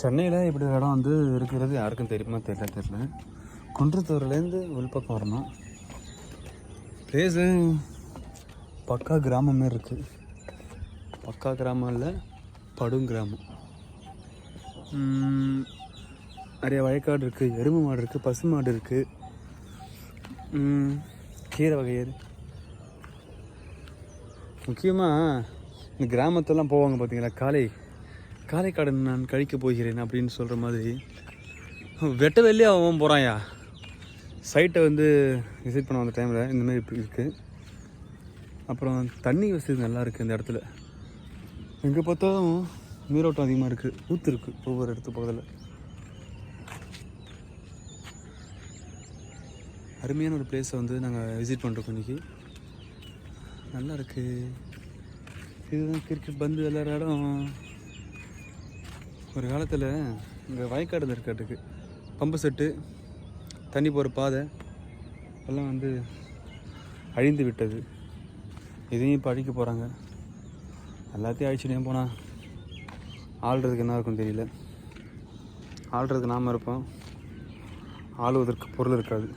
சென்னையில் இப்படி ஒரு இடம் வந்து இருக்கிறது யாருக்கும் தெரியுமா? தெரியல தெரியல. குன்றத்தூர்லேருந்து உள்பக்கம் வரணும். பிளேஸு பக்கா கிராமம் இருக்குது பக்கா கிராமம் இல்லை படும் கிராமம். நிறைய வயக்காடு இருக்குது எருமை மாடு இருக்குது பசு மாடு இருக்குது கீரை வகையர் முக்கியமாக இந்த கிராமத்தெல்லாம் போவாங்க பார்த்தீங்களா காலை காரைக்காடன் நான் கழிக்க போகிறேன் அப்படின்னு சொல்கிற மாதிரி. வெட்ட வெளியே அவன் போகிறான்யா சைட்டை வந்து விசிட் பண்ண வந்த டைமில் இந்த மாதிரி இப்படி இருக்குது அப்புறம் தண்ணி வசதி நல்லா இருக்குது இந்த இடத்துல. எங்கே பார்த்தாலும் நீரோட்டம் அதிகமாக இருக்குது ஊற்று இருக்குது ஒவ்வொரு இடத்து பக்கத்தில். அருமையான ஒரு பிளேஸை வந்து நாங்கள் விசிட் பண்ணுறோம் இன்னைக்கு. நல்லா இருக்குது இதுதான் கிரிக்கெட் பந்து விளையாடுற இடம். ஒரு காலத்தில் இங்கே வயக்காடு இருக்காட்டுக்கு பம்பு செட்டு தண்ணி போகிற பாதை எல்லாம் வந்து அழிந்து விட்டது. இதையும் இப்போ அழிக்க போகிறாங்க எல்லாத்தையும் அழிச்சுட்டே போனால் ஆள்றதுக்கு என்ன இருக்கும் தெரியல. ஆள்றதுக்கு நாம் இருப்போம். ஆளுவதற்கு பொருள் இருக்காது.